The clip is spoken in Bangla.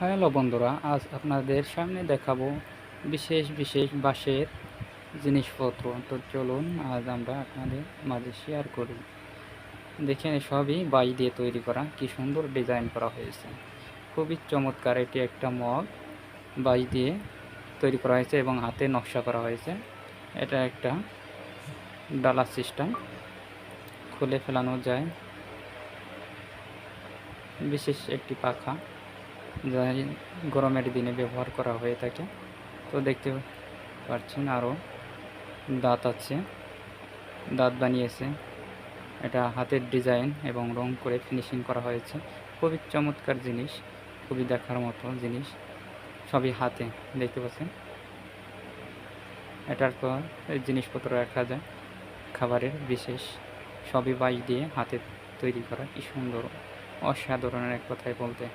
হ্যালো বন্ধুরা, আজ আপনাদের সামনে দেখাবো বিশেষ বিশেষ বাঁশের জিনিসপত্র। তো চলুন, আজ আমরা আপনাদের মাঝে শেয়ার করি। দেখেন, সবই বাই দিয়ে তৈরি করা, কি সুন্দর ডিজাইন করা হয়েছে। খুবই চমৎকার, এটি একটা মগ বাই দিয়ে তৈরি করা হয়েছে এবং হাতে নকশা করা হয়েছে। এটা একটা ডালা সিস্টেম খুলে ফেলানো যায়। বিশেষ একটি পাখা। যা গরমের দিনে ব্যবহার করা হয়ে থাকে। তো দেখতে পাচ্ছেন আরও দাঁত আছে। দাঁত বানিয়েছে। এটা হাতের ডিজাইন এবং রং করে ফিনিশিং করা হয়েছে। খুবই চমৎকার জিনিস, খুবই দেখার মতো জিনিস। সবই হাতে, দেখতে পাচ্ছেন? এটার পর জিনিসপত্র রাখা যায়। খাবারের বিশেষ সবই বাঁশ দিয়ে হাতে তৈরি করা। কি সুন্দর, অসাধারণ এক কথায় বলতে।